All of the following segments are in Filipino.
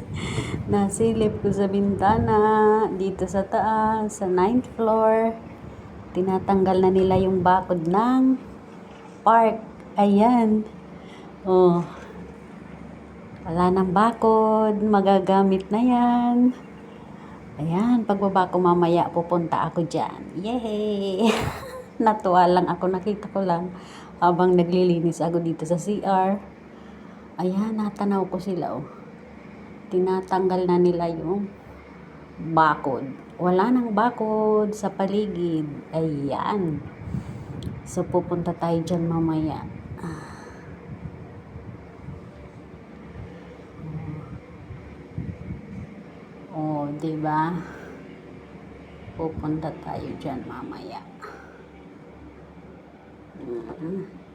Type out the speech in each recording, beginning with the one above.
Nasilip ko sa bintana, dito sa taas, sa 9th floor. Tinatanggal na nila yung bakod ng park. Ayan. Oh. Wala nang bakod, magagamit na yan. Ayan, pagbaba ko mamaya, pupunta ako dyan. Yay! Natuwa lang ako, nakita ko lang habang naglilinis ako dito sa CR. Ayan, natanaw ko sila oh. Tinatanggal na nila yung bakod. Wala nang bakod sa paligid. Ayan. So, pupunta tayo dyan mamaya. Oh, di ba? Pupunta tayo dyan mamaya. Mm.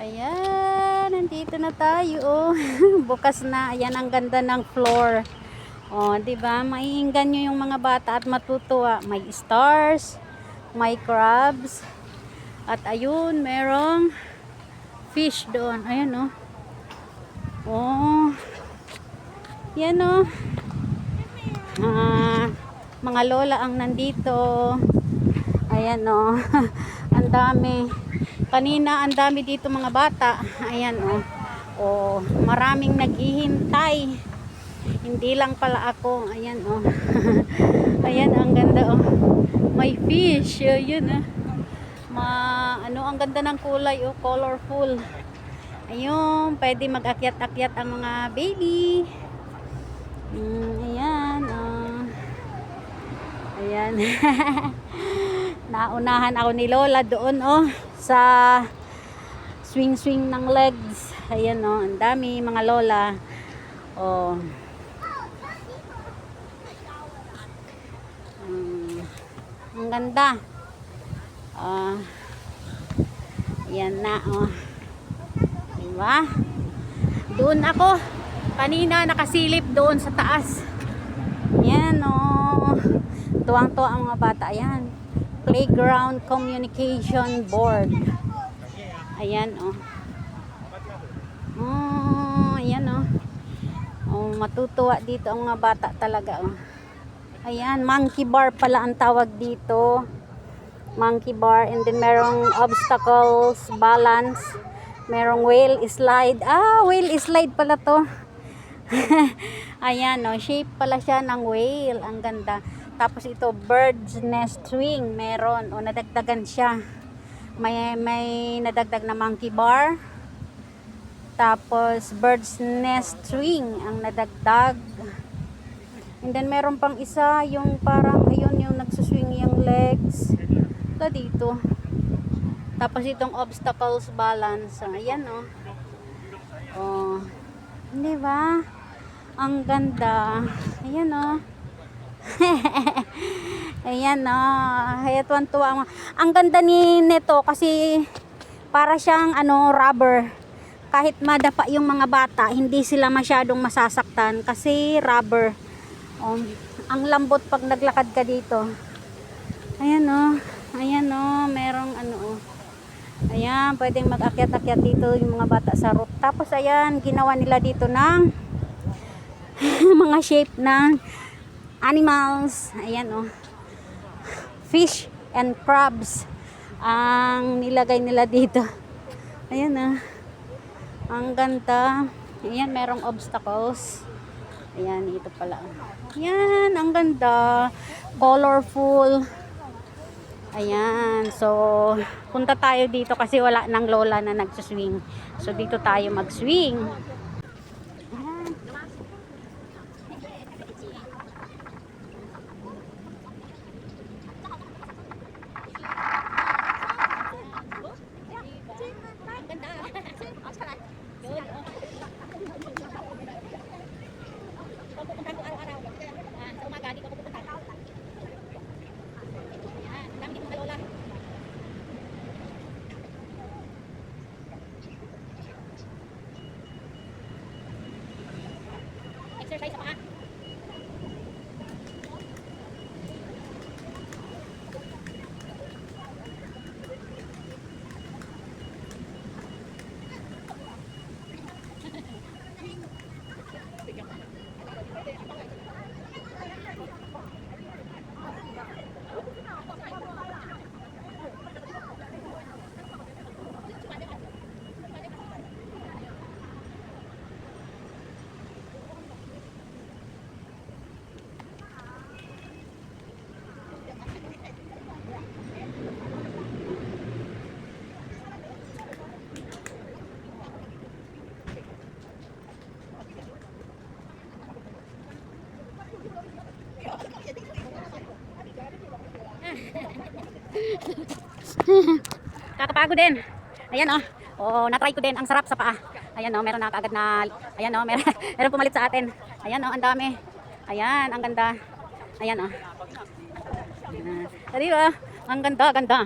Ayan, nandito na tayo. Oh. Bukas na. Ayan ang ganda ng floor. Oh, 'di ba? Maiinggan niyo yung mga bata at matutuwa. May stars, may crabs. At ayun, merong fish doon. Ayan oh. Oh. Yan oh. Ah, mga lola ang nandito. Ayan oh. ang dami. Kanina ang dami dito mga bata. Ayan oh. Oh, maraming naghihintay. Hindi lang pala ako. Ayan oh. Ayan ang ganda oh. May fish. Ayan ah. Ma ano ang ganda ng kulay oh, colorful. Ayun, pwede mag-akyat-akyat ang mga baby. Mm, ayan, oh. Ayan. Naunahan ako ni Lola doon, oh, sa swing-swing ng legs. Ayan, oh, ang dami mga Lola. Oh. Mm, ang ganda. Ah. ayan na, oh. Diba? Doon ako. Kanina nakasilip doon sa taas. Yan o. Oh. Tuwang-tuwa ang mga bata. Ayan. Playground Communication Board. Ayan. Oh. Oh, ayan. Oh. oh, matutuwa dito ang mga bata talaga. Oh. Ayan, monkey bar pala ang tawag dito. Monkey bar and then merong obstacles, balance merong whale slide. Ah, whale slide pala to. Ayan, no, shape pala siya ng whale. Ang ganda. Tapos ito, bird's nest swing. Meron. O, nadagdagan siya. May, may nadagdag na monkey bar. Tapos, bird's nest swing ang nadagdag. And then, meron pang isa, yung parang, ayun, yung nagsuswing yung legs. Ito dito. Tapos itong obstacles balance. Ayan oh. Oh. Di ba? Ang ganda. Ayan oh. Ayan oh. Kaya tuwan-tuwa. Ang ganda ni nito kasi para siyang ano rubber. Kahit madapa yung mga bata, hindi sila masyadong masasaktan kasi rubber. Oh, ang lambot pag naglakad ka dito. Ayan oh. Ayan oh, merong ano oh. Ayan, pwedeng mag-akyat-akyat dito yung mga bata sa roof. Tapos ayan, ginawa nila dito ng mga shape ng animals. Ayan oh. Fish and crabs ang nilagay nila dito. Ayan ah. Ang ganda. Ayan, merong obstacles. Ayan, ito pala. Ayan, ang ganda. Colorful. Ayan, so punta tayo dito kasi wala nang lola na nagsuswing. So dito tayo mag-swing. Kakapagod din. Ayan oh. Oh, na-try ko din. Ang sarap sa paa. Ayan oh, meron na kaagad na ayan oh, meron meron pumalit sa atin. Ayan oh, ang dami. Ayan, ang ganda. Ayan oh. Ayan. Diba? Ang ganda, ganda.